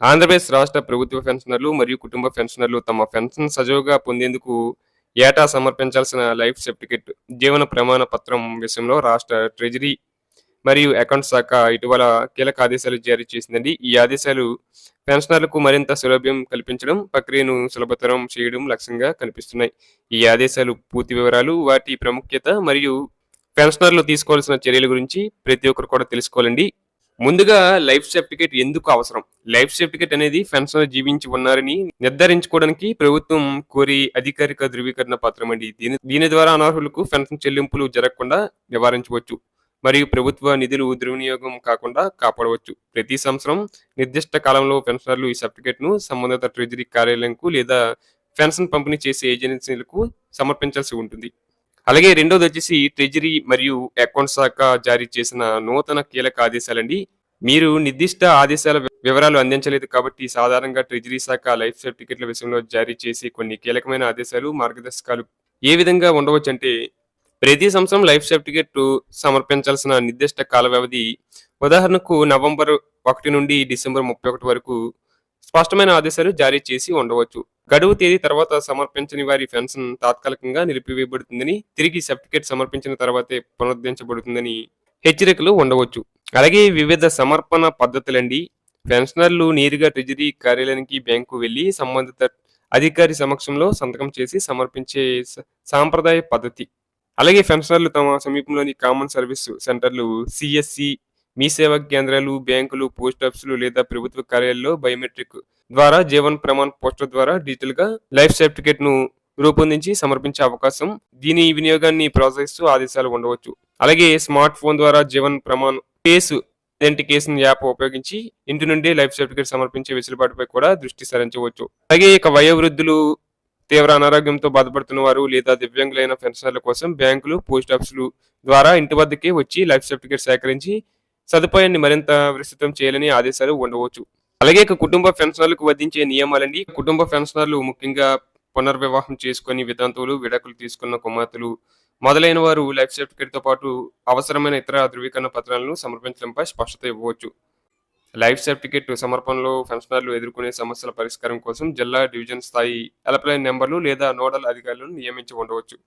ఆంధ్రప్రదేశ్ రాష్ట్ర ప్రభుత్వ పెన్షనర్లు మరియు కుటుంబ పెన్షనర్లు తమ పెన్షన్ సజావుగా పొందేందుకు ఏటా సమర్పించాల్సిన లైఫ్ సర్టిఫికెట్ జీవన ప్రమాణ పత్రం విషయంలో రాష్ట్ర ట్రెజరీ మరియు అకౌంట్ శాఖ ఇటీవల కీలక ఆదేశాలు జారీ చేసిందండి. ఈ ఆదేశాలు పెన్షనర్లకు మరింత సౌలభ్యం కల్పించడం ప్రక్రియను సులభతరం చేయడం లక్ష్యంగా కనిపిస్తున్నాయి. ఈ ఆదేశాలు పూర్తి వివరాలు వాటి ప్రాముఖ్యత మరియు పెన్షనర్లు తీసుకోవాల్సిన చర్యల గురించి ప్రతి ఒక్కరు కూడా తెలుసుకోవాలండి. ముందుగా లైఫ్ సర్టిఫికేట్ ఎందుకు అవసరం? లైఫ్ సర్టిఫికేట్ అనేది పెన్షన్ జీవించి ఉన్నారని నిర్ధారించుకోవడానికి ప్రభుత్వం కోరి అధికారిక ధృవీకరణ పత్రం అండి. దీని దీని ద్వారా అనర్హులకు పెన్షన్ చెల్లింపులు జరగకుండా నివారించవచ్చు. మరియు ప్రభుత్వ నిధులు దుర్వినియోగం కాకుండా కాపాడవచ్చు. ప్రతి సంవత్సరం నిర్దిష్ట కాలంలో పెన్షనర్లు ఈ సర్టిఫికేట్ను సంబంధిత ట్రెజరీ కార్యాలయంకు లేదా పెన్షన్ పంపిణీ చేసే ఏజెన్సీలకు సమర్పించాల్సి ఉంటుంది. అలాగే రెండోది వచ్చేసి ట్రెజరీ మరియు అకౌంట్ శాఖ జారీ చేసిన నూతన కీలక ఆదేశాలండి. మీరు నిర్దిష్ట ఆదేశాల వివరాలు అందించలేదు కాబట్టి సాధారణంగా ట్రెజరీ శాఖ లైఫ్ సర్టిఫికెట్ల విషయంలో జారీ చేసే కొన్ని కీలకమైన ఆదేశాలు మార్గదర్శకాలు ఏ విధంగా ఉండవచ్చు అంటే ప్రతి సంవత్సరం లైఫ్ సర్టిఫికెట్ సమర్పించాల్సిన నిర్దిష్ట కాల వ్యవధి ఉదాహరణకు నవంబర్ ఒకటి నుండి డిసెంబర్ ముప్పై ఒకటి వరకు స్పష్టమైన ఆదేశాలు జారీ చేసి ఉండవచ్చు. గడువు తేదీ తర్వాత సమర్పించని వారి పెన్షన్ తాత్కాలికంగా నిలిపివేయబడుతుందని తిరిగి సర్టిఫికేట్ సమర్పించిన తర్వాతే పునరుద్ధరించబడుతుందని హెచ్చరికలు ఉండవచ్చు. అలాగే వివిధ సమర్పణ పద్ధతులండి. పెన్షనర్లు నేరుగా ట్రెజరీ కార్యాలయానికి బ్యాంకు వెళ్ళి సంబంధిత అధికారి సమక్షంలో సంతకం చేసి సమర్పించే సాంప్రదాయ పద్ధతి. అలాగే పెన్షనర్లు తమ సమీపంలోని కామన్ సర్వీస్ సెంటర్లు సిఎస్సి మీ సేవా కేంద్రాలు బ్యాంకులు పోస్ట్ ఆఫీసులు లేదా ప్రభుత్వ కార్యాలయాల్లో బయోమెట్రిక్ ద్వారా జీవన్ ప్రమాణ పోస్టర్ ద్వారా డిజిటల్గా లైఫ్ సర్టిఫికేట్ను రూపొందించి సమర్పించే అవకాశం దీని వినియోగాన్ని ప్రోత్సహిస్తూ ఆదేశాలు ఉండవచ్చు. అలాగే స్మార్ట్ ఫోన్ ద్వారా జీవన్ ప్రమాణ్ కేసు ఐడెంటిఫికేషన్ యాప్ ఉపయోగించి ఇంటి నుండి లైఫ్ సర్టిఫికేట్ సమర్పించే వెసులుబాటుపై కూడా దృష్టి సారించవచ్చు. అలాగే ఇక వయోవృద్ధులు తీవ్ర అనారోగ్యంతో బాధపడుతున్న వారు లేదా దివ్యాంగులైన పెన్షనర్ల కోసం బ్యాంకులు పోస్ట్ ఆఫీసులు ద్వారా ఇంటి వద్దకే వచ్చి లైఫ్ సర్టిఫికేట్ సేకరించి సదుపాయాన్ని మరింత విస్తృతం చేయాలని ఆదేశాలు ఉండవచ్చు. అలాగే ఇక కుటుంబ పెన్షనర్లకు వధించే నియమాలండి. కుటుంబ పెన్షనర్లు ముఖ్యంగా పునర్వివాహం చేసుకుని వితంతువులు విడాకులు తీసుకున్న కుమార్తెలు మొదలైన వారు లైఫ్ సర్టిఫికేట్తో పాటు అవసరమైన ఇతర ధృవీకరణ పత్రాలను సమర్పించడంపై స్పష్టత ఇవ్వవచ్చు. లైఫ్ సర్టిఫికేట్ సమర్పణలో పెన్షనర్లు ఎదుర్కొనే సమస్యల పరిష్కారం కోసం జిల్లా డివిజన్ స్థాయి హెల్ప్లైన్ నెంబర్లు లేదా నోడల్ అధికారులను నియమించి ఉండవచ్చు.